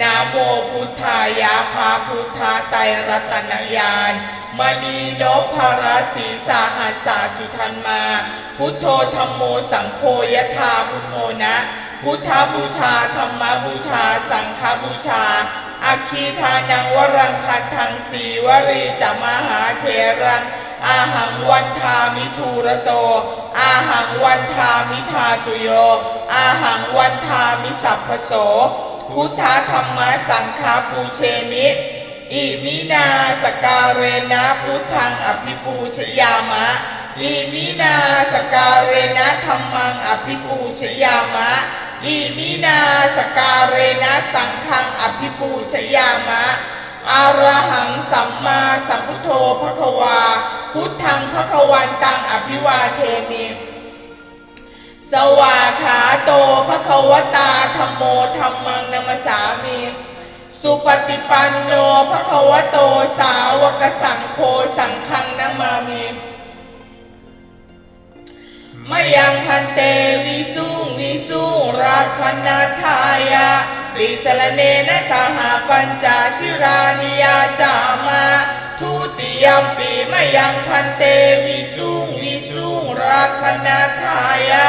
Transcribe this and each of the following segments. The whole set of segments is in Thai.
นะโมพุทธายะพระพุทธไตรรัตนญาณมณีนพรศีสาหัสสาสุทันมา พุทโธธรรมโมสังโฆยถาพุทโมนะ พุทธบูชาธรรมบูชา สังฆบูชาอาคีทานังวรังคันทังสีวรีจมหาเถรังอาหังวันทามิทูระโต อาหังวันทามิทาตุโย อาหังวันทามิสัพพโส พุทธธรรมสังฆาปูเชมิ อิมินาสการเรนะพุทธังอภิปูชยามะ อิมินาสการเรนะธรรมังอภิปูชยามะ อิมินาสการเรนะสังฆังอภิปูชยามะอารหังสัมมาสัมพุทโธภควา พุทธังภควันตังอภิวาเทมิ สวาขาโตภควตาธรรมโมธรรมังนัมสสามิสุปฏิปันโนภควโตสาวกสังโฆสังฆังนามามิมยังพันเตวิสุงวิสุงราคณาทายะติสรเนนะสหปัญจสิรานิยาจามาทุติยมปีมยังพันเตวิสุงวิสุงราคณาทายะติสรเนนะสหปัญจสิรานิยาจามาตาติยมปีมยังพันเตวิสุงวิสุงราคณาทายะ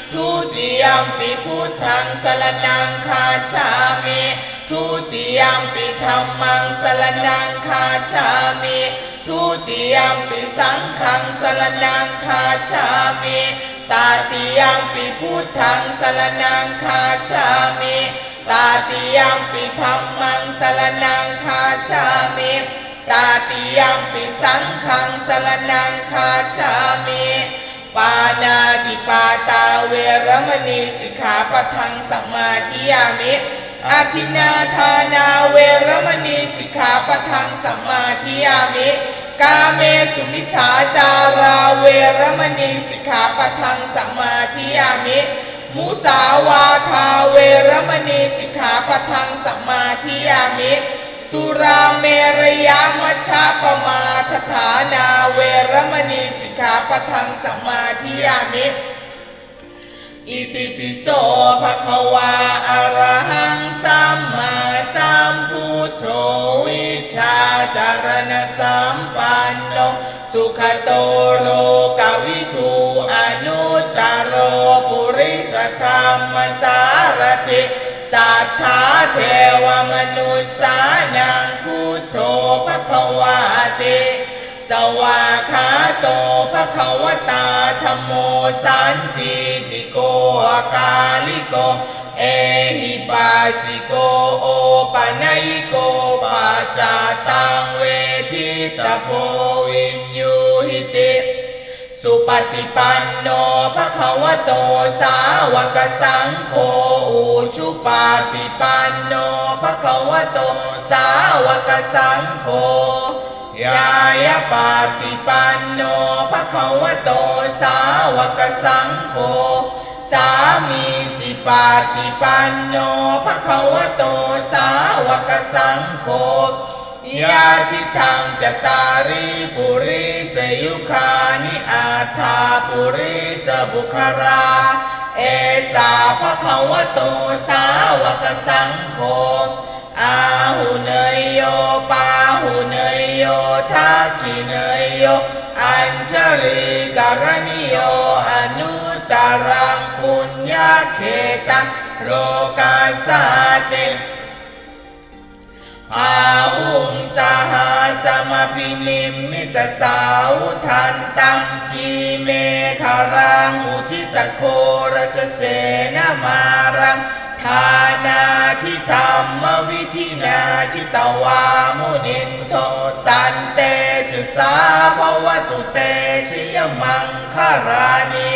ทุติยมปิพุทธังสรนังคาชามิทุติยมปิธรรมังสรนังคาชามิทุติยมปิสังฆังสรนังคาชามิตาติยมปิพุทธังสรนังคาชามิตาติยมปิธรรมังสรนังคาชามิตาติยมปิสังฆังสรนังคาชามิ ปานาติปาตาเวรมณีสิกขาปทังสัมมาทิยามิอาทินาทานาเวรมณีสิกขาปทังสัมมาทิยามิ กาเมสุมิจฉาจาราเวรมณีสิกขาปทังสัมมาทิยามิ มุสาวาทาเวรมณีสิกขาปทังสัมมาทิยามิ สุราเมรยามัชฌะปมาทฐานาเวรมณีสิกขาปทังสมาทิยามิอิติปิโสภะคะวาอะระหังสัมมาสัมพุทโธวิชาจารณสัมปันโนสุขโตโลกวิทูอนุตตโรปุริสธรรมสารถิ สัทธาเทวมนุษสานังพุทโธภะคะวาติสวาขาโตภะควตาธรรมโมสันติติโกอาคาลิโก เอหิปัสสิโกโอปะนายโกปัจจตังเวทิตาโพ สุปฏิปันโนภะคะวะโตสาวกสังโฆอุชุปฏิปันโนภะคะวะโตสาวกสังโฆยายาปาติปันโนภะคะวะโตสาวกสังโฆสามีจิปาติปันโนภะคะวะโตสาวกสังโฆ ยาทิทังจตาริปุริสยุคานิอาทาปุริสบุคารา เอสาภะคะวะโตสาวกสังโฆอาหุเนยโยปาหุเนยโยทักขิเนยโย อัญชริการณิโยอนุตตรังปุญญาเขตังโรกาสาติ อาหุงสหาสมพินิมมิตสาวุทันตังคีเมทารังอุทิตโครสเสนมารังททานาทิธรรมวิธินาชิตวามุนินโทตันเตจุสาภวตุเตชยมังคารานิ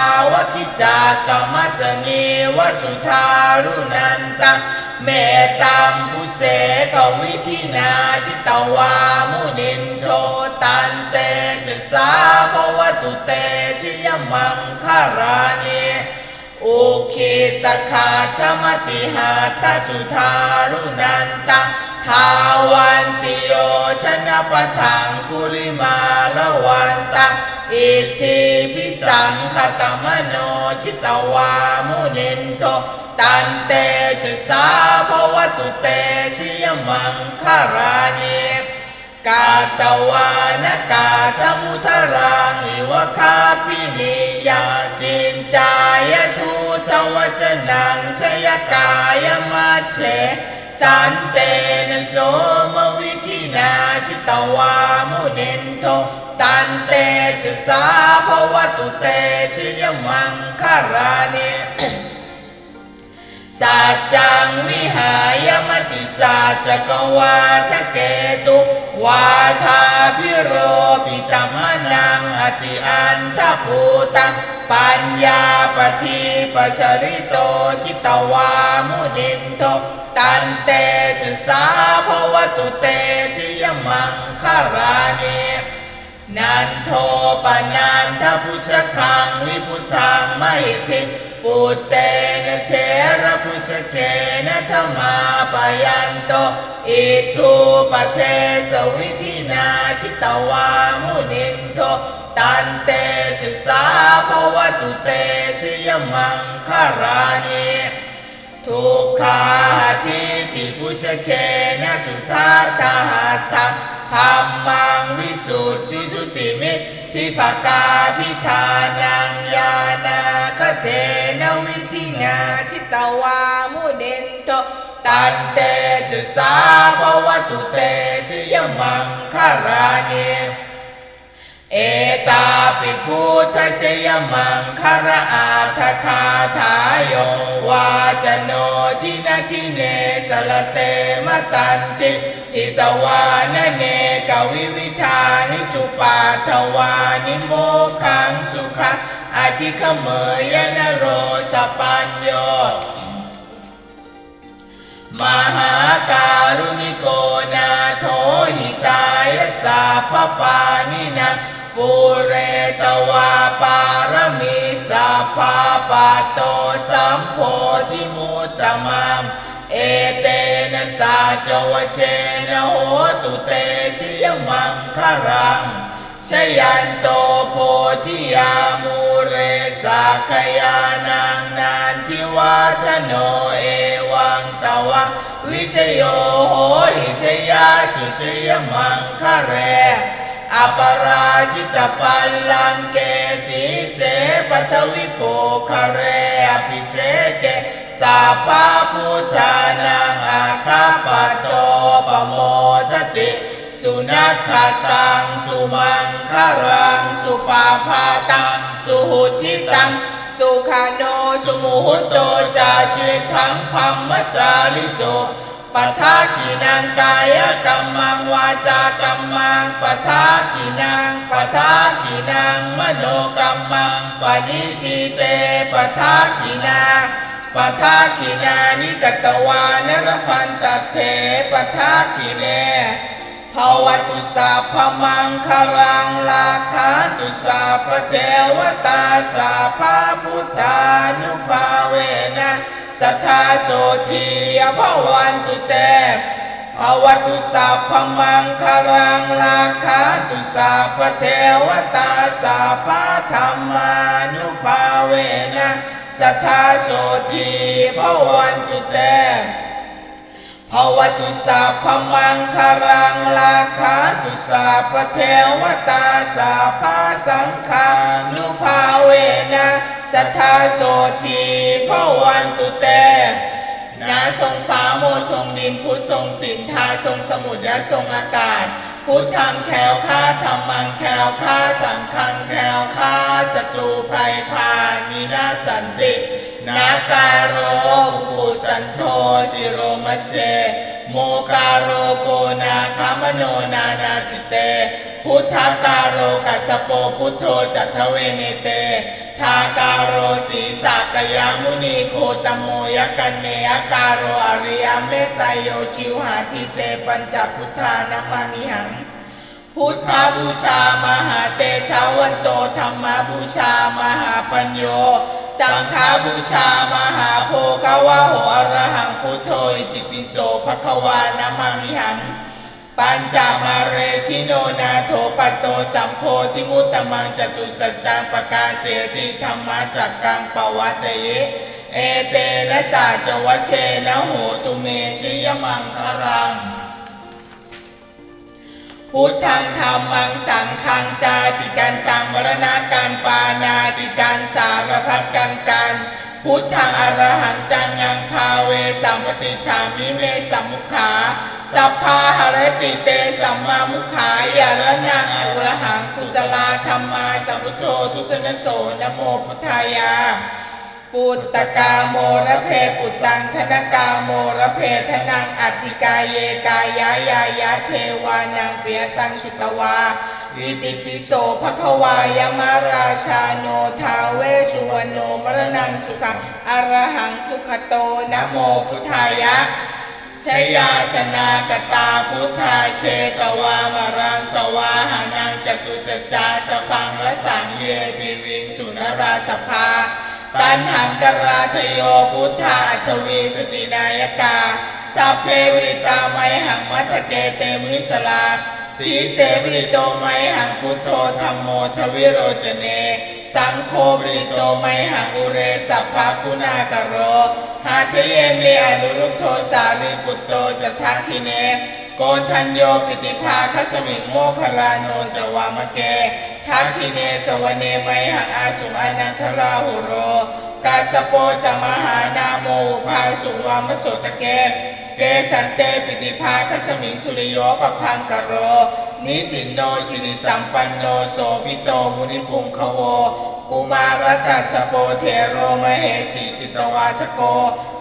สนีวสุทารุนันตังเมตัมปุเสกวิธินาชิตวามุนินโทตันเตจะสาภวตุเตชิยมังคารานิอุคิตคาธมติหาทสุทารุนันตัง ทาวันติโยชนะปะทังกุลิมาละวันตังอิทธิพิสังขตมโนชิตวามุนินโทตันเตจะสาภวตุเตชยมังคารานิกาตวานกาธมุทรังอิวคาปินิยาจินจายทูตวจนังชยกายมัจเฉ สันเตนะโสมวิธินาชิตวามุเนนโทตันเตจะสาภวตุเตชยมังคารานิ สัจจังวิหายมติสัจกวาทะเกตุ วาทาพิโรปิตมนังอติอันทภูตังปัญญาปฏิปชริโตชิตวามุนินโทตันเตจะสาภวตุเตชิยมังคารานินันโทปนันทพุชคังวิพุทธังไม่ทิ ปุตเตนะเทระพุชเคนะธรรมาปยันโต อิทูปเทสวิธินาชิตวามุนินโทตันเตจะสาภวตุเตชยมังคารานิทุกขาทิทิปุชเคนะสุทาทาหัตถะพัมมังวิสุทธิจุติมิตรทิภกาพิธานังญาณาคเท ตวามุเนนโตตันเตจุสาภวตุเตชยมังคารานิเอตาปิพุทธชยมังคารอาทคาทายโยวาจโนทินาทิเนสลเตมตันติอิตวานเนกวิวิธานิจุปาทวานิโมขังสุขะ อธิขเมยนโรสปัญโยมหาการุณิโกนาโถหิตายสัพปานินะปุเรตวาปารมีสัพาปาโตสัมโพธิมุตตมัมเอเตนะสาจวเชนะโหตุเตชยมังคารังชยันโตโพธิยา คยานังนานทิวาทโนเอวังตวะวิชโยโหหิชยาสุชยมังคะเรอปราชิตปัลลังเกสีเสปทวิโภคะเรอภิเสเกสัพพะพุทธานา นัขตังสุมังคารังสุปาพาตังสุหุทิตังสุขาโนสุมุหุโตจาชีทังพัมมจาริโสปัทาขีนังกายกรรมังวาจากรรมังปัทาขีนังปัทาขีนังมโนกรรมังปณิทิเตปัทาขีนาปัทาขีนานิกตวานรพันตเทปัทาขีเน ภวตุสัพพมังคลังลาคาตุสัพเทวตาสัพพพุทธานุภาเวนะสัทธาโสทียภวันตุเตภวตุสัพพมังคลังลาคาตุสัพเทวตาสัพพธรรมานุภาเวนะสสัทธาโสทีพวันตุเต ภวตุสาพมังคารังลาคาตุสาปเทวตาสาพาสังฆานุภาเวนะสัทธาโสทีพวันตุเตนาทรงฟ้าโมทรงดินพุทธทรงสินทาทรงสมุทรและทรงอากาศ พุทธังแควคลาธรรมังแควคลาสังฆังแควคลาศัตรูภัยพานมีนาสันติ นาการโรกุสันโทสิโรมัเจโมการโรโกนาคามโนนานาจิเต พุทธกาโรกัสโปพุทโธจัตเวเนเต ทาการโรสีสักยามุนีโคตโมยกันเนยการโรอริยเมตตโยชิวหาทิเตปัญจพุทธานามามิหังพุทธบูชามหาเตชาวันโตธรรมบูชามหาปัญโย สังฆบูชามหาโพกวะโหอรหังพุทโธอิติปิโสภควานามามิหัง ปัญจมาเรชิโนนาโถปัตโตสัมโพธิมุตตมังจตุสัจจังปกาเสติธรรมะจักกังปวัตเย เอเตนะสาจวัชเชนะโหตุเมชิยมังคารัง พุทธังธรรมังสังฆังจาติการตังมรณาการปานาติการสารพัดกันกันพุทธังอรหังจังงังพาเวสัมปติชามิเมสัมมุขาสัพพาหรติเตสัมมามุขายาระนังอรหังกุศลาธรรมาสัมพุทโธทุสนโสนะโมพุทธายา ปุตตกาโมระเพปุตตังธนกาโมระเพทนังอัติกายเยกายายายาเทวานังเปียตังสุตวาอิติปิโสภควายมาราชาโนทาเวสุวรรณโนมรณังสุขังอรหังสุขโตนะโมพุทธายะชยาชนากตาพุทธาเชตวามรังสวาหานังจตุสัจจาสพังละสังเยปิวิงสุนราสภา ตันหังกราทโยพุทธาอัตวีสตินายกาสัพเพวิตาไมหังมัทเกเตมิสลาสีเสวิโตไมหังพุทโธธรรมโมทวิโรจเน สังโฆบริโตไมหังอุเรสัพพะคุณากโร หาเทเยเมอนุรุทโธสารีปุตโตจัตทักทิเน โกทัญโยปิติภาคัสมิงโมคลาโนจวามเก ทักทิเนสวเนไมหังอาสุอนันทราหุโรกาสโปจะมหานาโมภาสุวามโสตเก เกสันเตปิติภาคัสมิงสุริโยปพังกโร นิสินโนสิริสัมปันโนโสพิโตมุนิปุงคโวกุมารกัสสโปเทโรมเหสีจิตวาทโก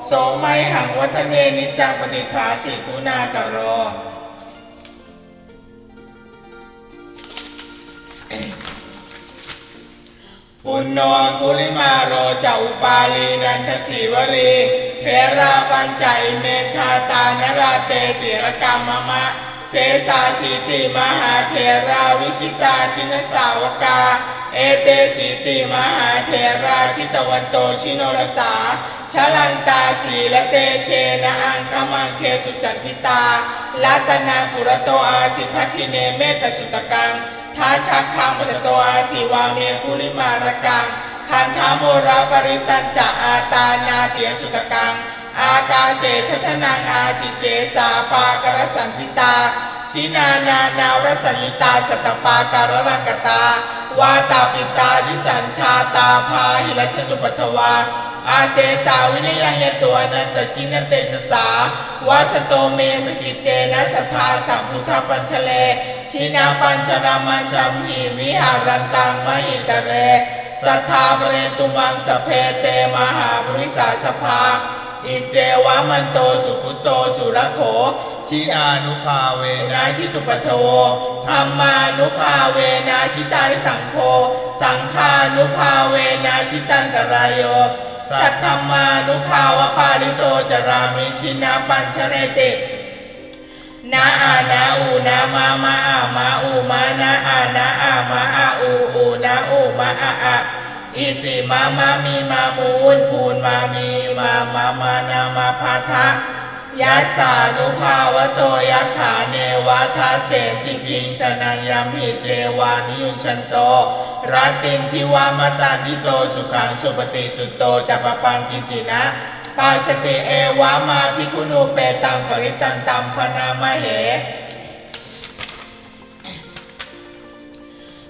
โสไมหังวัฒเนนิจจังปฏิภาสิคุณากโร ปุณโนกุลิมาโรจะอุปาลีนันทสีวรีเทราปัญจเมชาตานราเตติรกรรมมะ เสสาชิติมหาเทราวิชิตาชินสาวกา เอเตสีติมหาเทราชิตวันโตชิโนรสาชลันตาสีละเตเชนะอังคมังเคสุสันติตาลัตนาปุระโตอาสิทธคิเนเมตสุตกังท้าชักคังปัจโตอาสีวาเมคุลิมารกังคันธาโมราปริตันจะอาตานาเตียสุตกัง อากาเสชทนังอาจิเสสาปากรสันติตา ชินานานาวรสันิตาสตปาการรังกตาวาตาปิตาดิสัญชาตาพาหิรัชตุปัทวาอาเสสาวินยังยตัวนันตชินเตชะสาวาสโตเมสกิจเจนะสัทธาสัมพุทธปัญชเล ชินาปัญชนามันชันหิวิหารันตังมหิตเรสัทธาเปรตุมังสเพเตมหาบริสาสภา อิเจวะมันโตสุขุโตสุรโข ชินานุภาเวนานะชิตุปโทธรรมานุภาเวนาชิตานิสังโฆ สังฆานุภาเวนาชิตันตรายโย สัทธรรมานุภาวปาลิโตจรามิชินาปัญชเรตินาอานาอูนามามาอามาอูมานาอานาอามาอาอูอูนาอูมาอาอา อิติมามามีมามูนพูนมามีมามามานามาพาทะยัสสานุภาวโตยัคขาเนวะทาเสติพิงสนังยามิเทวานิยุชันโตรัตินทิวามตันทิโตสุขังสุปฏิสุตโตจัปปปังกิจินะปาสติเอวามาทิคุโนเปตังปริจันตัมพนามเห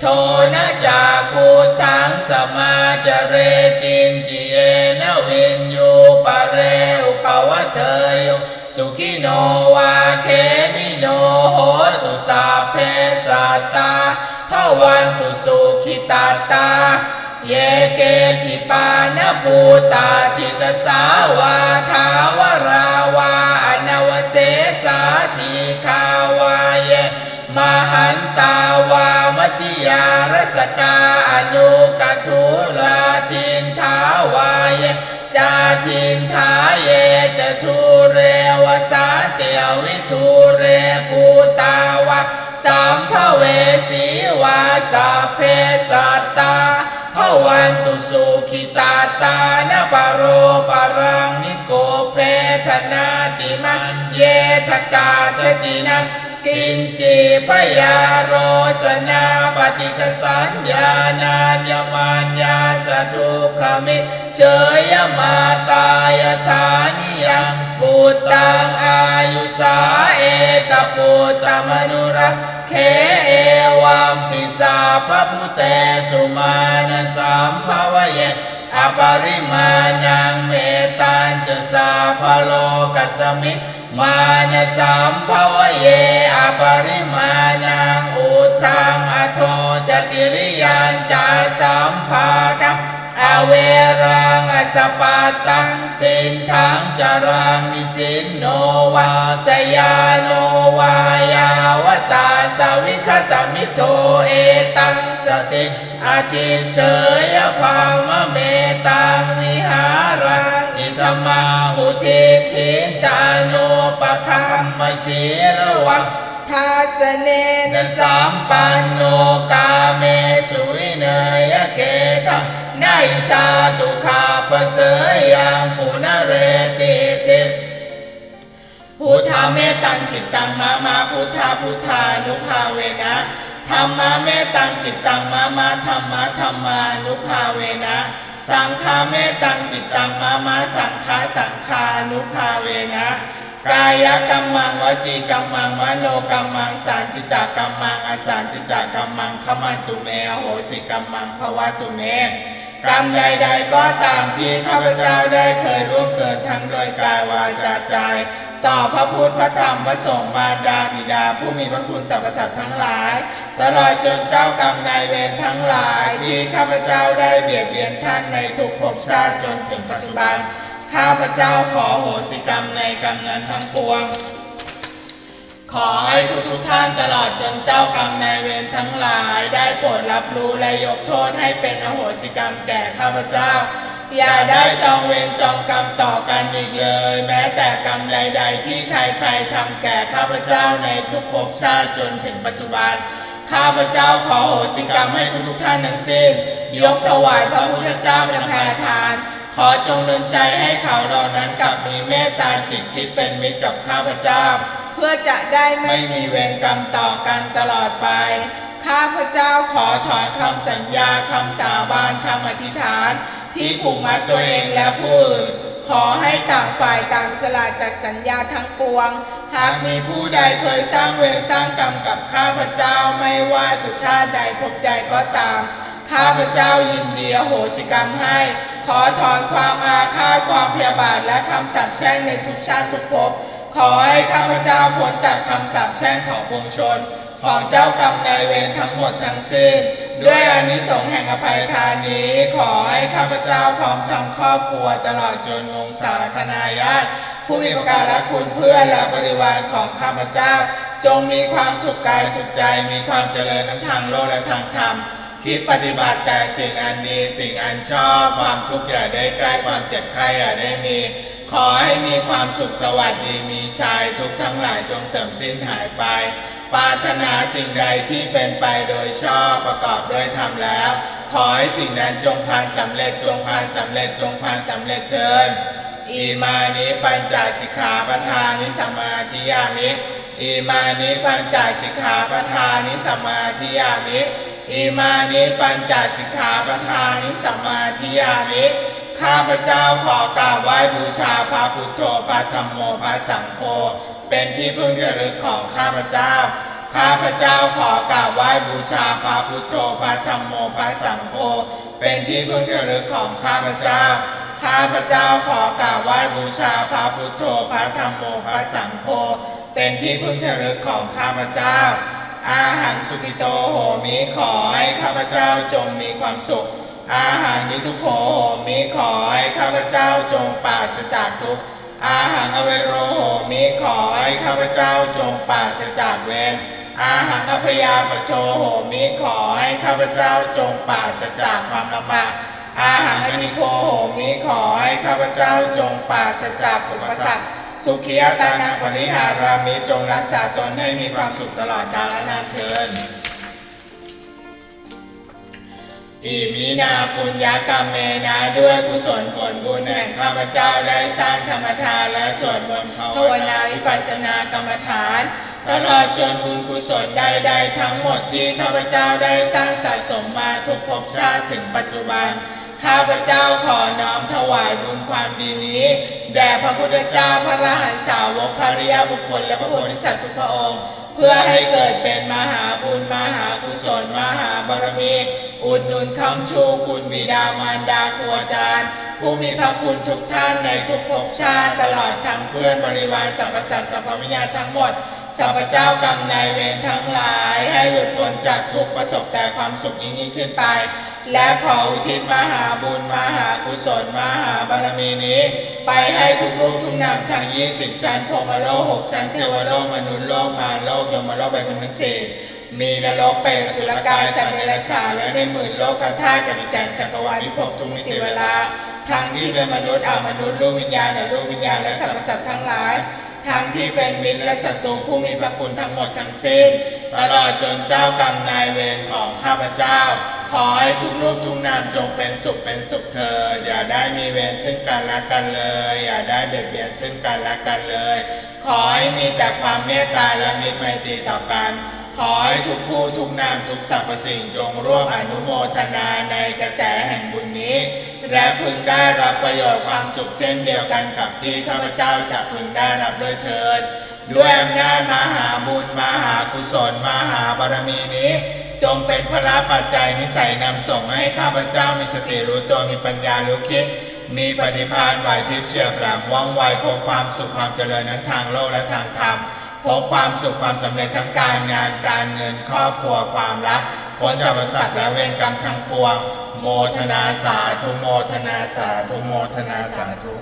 โทนะจาคูทังสมาจเรตินจิเยนวินยูปะเรอุปวะเทยุสุขิโนวาเคมิโนโหตุสาเพสาตตาทวันตุสุขิตาตา เยเกจิปานาภูตาทิตสาวาทาวราวาอนวเสสาทีคาวาเย มหันตาวา ยารสกาอนุกทุลาทินทาวายจาทินทาเยจะทุเรวสาเตียววิทุเรกูตาวะสัมภเวสีวาสาเพสัตตาภวันตุสุขิตาตานปโรปรังนิโกเพธนาติมันเยทกาตจินัง กินจีพยาโรสนาปฏิกสัญญานานยมานยาสทุกขมิเชยมาตายฐานิยังปุตตังอายุสาเอกปุตมนุรักเคเอวัมปิสาพระพุเตสุมาณสัมภวเยอปริมาณังเมตันจะสาพโลกัสสมิ มานะสัมภวเยอปริมาณังอุทังอโทจติริยันจาสัมภาตังอเวรังอสปาตังตินทังจรังนิสินโนวาสยาโนวายาวตาสวิคตมิโทเอตังสติอาทิเตยภามะเมตังวิหารังอิธมาหุทิทินจาโน ปะคัมมสีระวังทัสเนนสัมปันโนกาเมสุวิเนยเกตังนาอิชาตุคาปเสยยังปุณเรติติพุทธาเมตังจิตตังมามาพุทธาพุทธานุภาเวนะธรรมาเมตังจิตตังมามาธรรมะธรรมานุภาเวนะ สังฆาเมตังจิตตังมามาสังฆาสังฆานุภาเวนะ กายกรรมังวจีกรรมังมโนกรรมังสารจิจกรรมังอสารจิจกรรมังขมันตุเมอโหสิกรรมังภวะตุเมกรรมใดๆก็ตามที่ข้าพเจ้าได้เคยร่วงเกินทั้งโดยกายวาจาใจต่อพระพุทธพระธรรมพระสงฆ์มารดาบิดา ผู้มีพระคุณสรรพสัตว์ทั้งหลาย ตลอดจนเจ้ากรรมนายเวรทั้งหลาย ที่ข้าพเจ้าได้เบียดเบียนท่านในทุกภพชาติจนถึงปัจจุบัน ข้าพเจ้าขอโหสิกรรมในกรรมนั้นทั้งปวง ขอให้ทุกทุกท่านตลอดจนเจ้ากรรมนายเวรทั้งหลายได้โปรดรับรู้และยกโทษให้เป็นอโหสิกรรมแก่ข้าพเจ้า อย่าได้จองเวรจองกรรมต่อกันอีกเลย แม้แต่กรรมใด ๆ ที่ใครๆทำแก่ข้าพเจ้าในทุกภพชาติจนถึงปัจจุบันข้าพเจ้าขอโหสิกรรมให้ทุกทุกท่านทั้งสิ้น ยกถวายพระพุทธเจ้าเป็นแพรทาน ขอจงดลใจให้เขาเหล่านั้นกลับมีเมตตาจิตที่เป็นมิตรกับข้าพเจ้า เพื่อจะได้ไม่มีเวรกรรมต่อกันตลอดไป ข้าพเจ้าขอถอนคำสัญญาคำสาบานคำอธิษฐาน ที่ผูกมัดตัวเองและผู้อื่นขอให้ต่างฝ่ายต่างสละจากสัญญาทั้งปวง หากมีผู้ใดเคยสร้างเวรสร้างกรรมกับข้าพเจ้าไม่ว่าจะชาติใดภพใดก็ตาม ข้าพเจ้ายินดีโหสิกรรมให้ ขอถอนความอาฆาตความพยาบาทและคำสาปแช่งในทุกชาติทุกภพขอให้ข้าพเจ้าพ้นจากคำสาปแช่งของปวงชน ของเจ้ากรรมนายเวรทั้งหมดทั้งสิ้น ด้วยอนิสงส์แห่งอภัยทานนี้ ขอให้ข้าพเจ้าพร้อมทั้งครอบครัวตลอดจนวงศาคณาญาติผู้มีประการคุณเพื่อนและบริวารของข้าพเจ้า จงมีความสุขกายสุขใจมีความเจริญทั้งทางโลกและทางธรรม คิดปฏิบัติแต่สิ่งอันดีสิ่งอันชอบความทุกข์อย่าได้ใกล้ความเจ็บไข้อย่าได้มี ขอให้มีความสุขสวัสดีมีชัยทุกทั้งหลายจงเสื่อมสิ้นหายไปปรารถนาสิ่งใดที่เป็นไปโดยชอบประกอบด้วยธรรมแล้ว ขอให้สิ่งนั้นจงพานสำเร็จจงพานสำเร็จจงพานสำเร็จเถิดอีมานิปัญจสิกขาปทานิสมาธิยามิอีมานิปัญจสิกขาปทานิสมมาธิยามิ อีมานิปัญจสิกขาปทานิสมมาธิยามิข้าพเจ้าขอกราบไหว้บูชาพระพุทโธพระธรรมโมพระสังโฆเป็นที่พึ่งระลึกของข้าพเจ้า ข้าพเจ้าขอกราบไหว้บูชาพระพุทโธพระธรรมโมพระสังโฆเป็นที่พึ่งระลึกของข้าพเจ้า ข้าพเจ้าขอกราบไหว้บูชาพระพุทโธพระธรรมโมพระสังโฆเป็นที่พึ่งระลึกของข้าพเจ้า อาหังสุกิโตโหมิขอให้ข้าพเจ้าจงมีความสุข อาหารนิทุโขโหมิขอให้ข้าพเจ้าจงปราศจากทุกข์อาหารอเวโรโหมิขอให้ข้าพเจ้าจงปราศจากเวรอาหารอพยาปโชโหมิขอให้ข้าพเจ้าจงปราศจากความลำบากอาหารอนิโคโหมิขอให้ข้าพเจ้าจงปราศจากอุปสรรค สุขียตานังปริหารามิจงรักษาตนให้มีความสุขตลอดกาลนานเทินอิมินาปุญญากรรมเมนาด้วยกุศลผลบุญแห่งข้าพเจ้าได้สร้างธรรมทานและสวดมนต์ภาวนาวิปัสสนากรรมฐาน ตลอดจนบุญกุศลใดๆทั้งหมดที่ข้าพเจ้าได้สร้างสะสมมาทุกภพชาติถึงปัจจุบัน ข้าพเจ้าขอน้อมถวายบุญความดีนี้ แด่พระพุทธเจ้าพระอรหันตสาวกภริยาบุคคล และพระโพธิสัตว์ทุกพระองค์ เพื่อให้เกิดเป็นมหาบุญมหากุศลมหาบารมี อุดหนุนคำชูคุณบิดามารดาครูอาจารย์ผู้มีพระคุณทุกท่านในทุกภพชาติตลอดทั้งเพื่อนบริวารสรรพสัตสรรพวิญญาทั้งหมดสัพพเจ้ากรรมนายเวรทั้งหลาย ให้หลุดพ้นจากทุกประสบแต่ความสุขยิ่งยิ่งขึ้นไป และขออุทิศมหาบุญมหากุศลมหาบารมีนี้ ไปให้ทุกลูกทุกนามทั้ง20ชั้นพรมโลกหกชั้นเทวโลกมนุษย์โลกมารโลกยมโลกไปบนทั้งสี่มีนรกเป็นสุรกายสัตว์เดรัจฉานและในหมื่นโลกธาตุกับแสงจักรวาลวิภพทุกมิติเวลาทั้งที่เป็นมนุษย์อามนุษย์ลูกวิญญาณและลูกวิญญาณและสรรพสัตว์ทั้งหลาย ทั้งที่เป็นมิตรและศัตรูผู้มีพระคุณทั้งหมดทั้งสิ้น ตลอดจนเจ้ากรรมนายเวรของข้าพเจ้า ขอให้ทุกลูกทุกนามจงเป็นสุขเป็นสุขเถิดอย่าได้มีเวรซึ่งกันและกันเลย อย่าได้เบียดเบียนซึ่งกันและกันเลย ขอให้มีแต่ความเมตตาและมิตรไมตรีต่อกัน ขอให้ทุกผู้ทุกนามทุกสรรพสิ่งจงร่วมอนุโมทนาในกระแสแห่งบุญนี้ และพึงได้รับประโยชน์ความสุขเช่นเดียวกันกับที่ข้าพเจ้าจะพึงได้รับด้วยเถิดด้วยอำนาจมหาบุญมหากุศลมหาบารมีนี้ จงเป็นพระปัจจัยนิสัยนำส่งให้ข้าพเจ้ามีสติรู้ตัวมีปัญญารู้คิดมีปฏิภาณไหวพริบเฉียบแหลมว่องไวพบความสุขความเจริญทั้งทางโลกและทางธรรม พบความสุขความสำเร็จทั้งการงานการเงินครอบครัวความรักพ้นจากบริษัทและเวรกรรมทั้งปวง โมทนาสาธุโมทนาสาธุโมทนาสาธุ